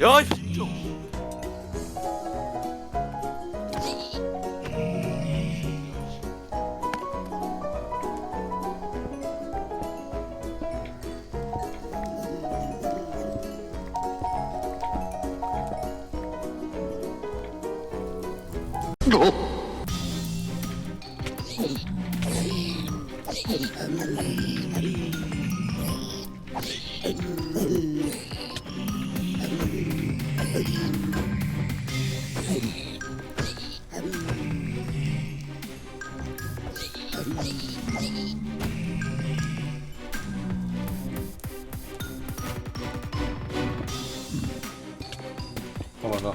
야, 진짜. 어 맞아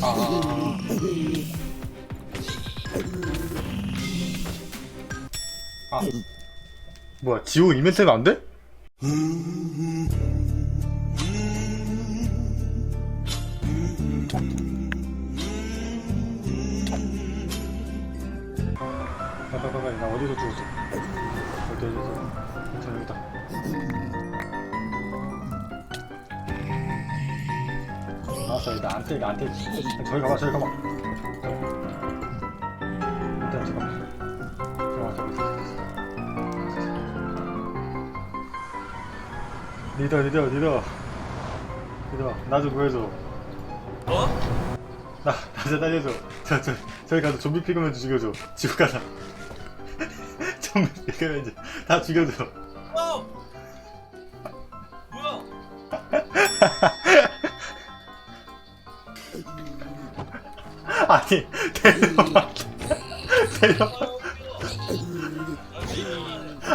아 아. 뭐야 지호 이벤트는 안 돼? 가가가가 나 어디서 죽었어? 어디 어디 어디? 저 여기다. 알았어 일단 안 때리게 안 때리지 저기 가봐 저기 가봐. 일단 잠깐만 잠깐만 잠깐만 리더 리더 리더. 리더 나좀 보여줘. 어? 나, 나좀 살려줘. 저, 저, 저기 가서 좀비 피그맨 죽여줘. 지구 가자 좀비 피그맨 다 죽여줘 어! 뭐야? 아니 데려와 데려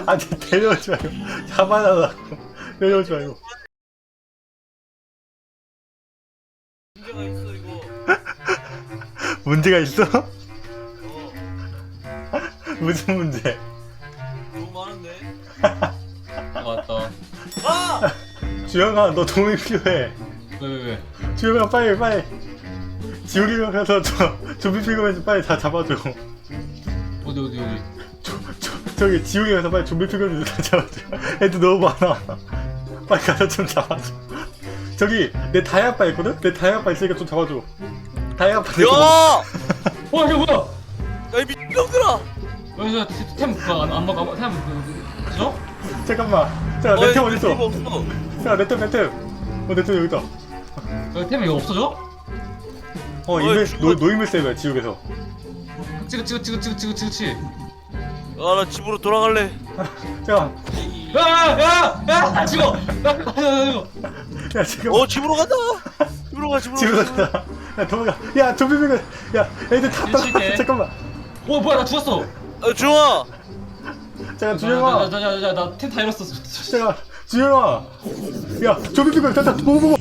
아니 데려오지 말고 잡아달라고 데려오지 말고 문제가 있어, 이거. 문제가 있어? 어, 무슨 문제? 많은데? 왔다. 아! 주영아 너 도움이 필요해 왜, 왜, 왜? 주영아 빨리 빨리 지우리가 가서 저 좀비 피그맨 좀 빨리 다 잡아줘 어디, 어디, 어디? 저, 저, 저기 지우개 가서 빨리 좀비 피그맨 다 잡아줘 애들 너무 많아 빨리 가서 좀 잡아줘 저기 내 다이 아빠 있거든? 내 다이 아빠 있으니까 좀 잡아줘 다이 아빠 야! 내가 어, 이게 뭐야? 야, 이 미친놈들아! 여기서 템, 그거 안, 안 먹어, 템, 그, 그죠? 잠깐만 자 어, 내템 여기 어딨어 필요가 없어. 자 내템 내 템 어 내 템 여기다 여기 템 이거 없어져? 어 어이, 이메 죽어. 노, 노이물 세이브야 지옥에서 그치, 그치, 그치, 그치, 그치, 그치. 아, 나 집으로 돌아갈래. 자 야, 야, 야, 야, 나 죽어! 야, 나 죽어! 야 지금 어, 집으로 가자! 집으로 가, 집으로 집으로 가. 가자 야 도망가 야 좀비 피그맨 야 애들 다. 따라 잠깐만 오, 뭐야, 나 죽었어! 아, 주영아! 잠깐 나, 주영아 나, 나, 나, 나, 템다 잃었어. 잠깐 주영아 야 피그맨 됐다 보고 보고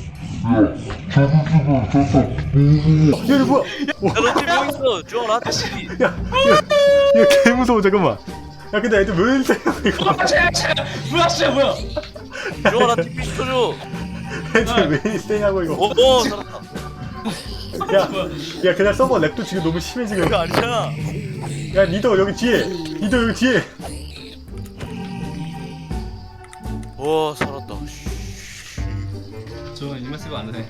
얘들 뭐야 야, 너 집에 여기 있어. 주영아, 나한테 씨. 야, 야, 야, 개 무서워, 잠깐만. 야, 근데 애들 왜 이래, 이거. 아, 쟤, 쟤! 뭐야, 쟤, 뭐야? 주영아, 나 TP 시켜줘. 애들 왜 이래냐고, 이거. 어, 어, 살았다. 야, 야, 그냥 서버 렉도 지금 너무 심해, 지금. 그거 아니잖아. 야, 니도 여기 뒤에. 니도 여기 뒤에. 와, 살았다. 씨. 저건 이만 쓰고 안 되네.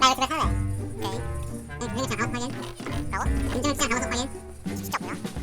나 이거 살래. 오케이. 응, 분명히 시장 가고. 가고? 시장 가고서 확인.